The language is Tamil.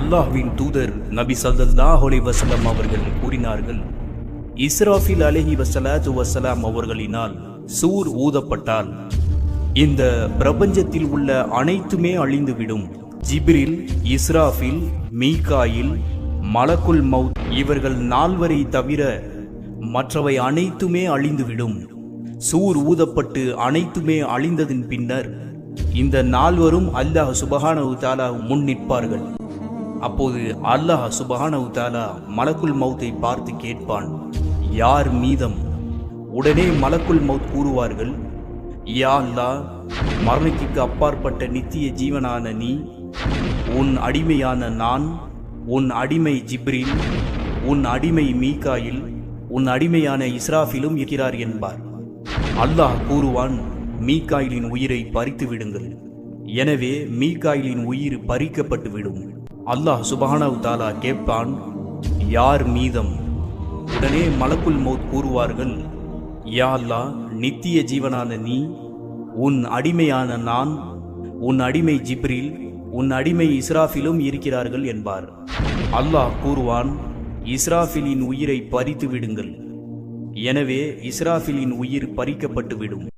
அல்லாஹ்வின் தூதர் நபி சல்லாஹ் அலைஹி வசலம் அவர்கள் கூறினார்கள் இஸ்ராஃபில் அலஹி வசலாத்து வசலாம் அவர்களினால் சூர் ஊதப்பட்டால் இந்த பிரபஞ்சத்தில் உள்ள அனைத்துமே அழிந்துவிடும். ஜிப்ரில் இஸ்ராஃபில் மீகாயில் மலக்குல் மவுத் இவர்கள் நால்வரை தவிர மற்றவை அனைத்துமே அழிந்துவிடும். சூர் ஊதப்பட்டு அனைத்துமே அழிந்ததின் பின்னர் இந்த நால்வரும் அல்லாஹ் சுபஹானஹு தாலா முன் நிற்பார்கள் அப்போது அல்லாஹ் சுபஹானஹு தஆலா மலக்குல் மௌத்தை பார்த்து கேட்பான் யார் மீதம் உடனே மலக்குல் மௌத் கூறுவார்கள் யா அல்லா மரணத்திற்கு அப்பாற்பட்ட நித்திய ஜீவனான நீ உன் அடிமையான நான் உன் அடிமை ஜிப்ரில் உன் அடிமை மீகாயில் உன் அடிமையான இஸ்ராஃபிலும் இருக்கிறார் என்பார். அல்லாஹ் கூறுவான் மீகாயிலின் உயிரை பறித்து விடுங்கள். எனவே மீகாயிலின் உயிர் பறிக்கப்பட்டு விடும். அல்லாஹ் சுபானவ் தாலா கேட்பான் யார் மீதம் உடனே மலக்குல் மௌத் கூறுவார்கள்? யா அல்லாஹ் நித்திய ஜீவனான நீ உன் அடிமையான நான் உன் அடிமை ஜிப்ரில் உன் அடிமை இஸ்ராஃபிலும் இருக்கிறார்கள் என்பார். அல்லாஹ் கூறுவான் இஸ்ராஃபிலின் உயிரை பறித்து விடுங்கள். எனவே இஸ்ராஃபிலின் உயிர் பறிக்கப்பட்டு விடும்.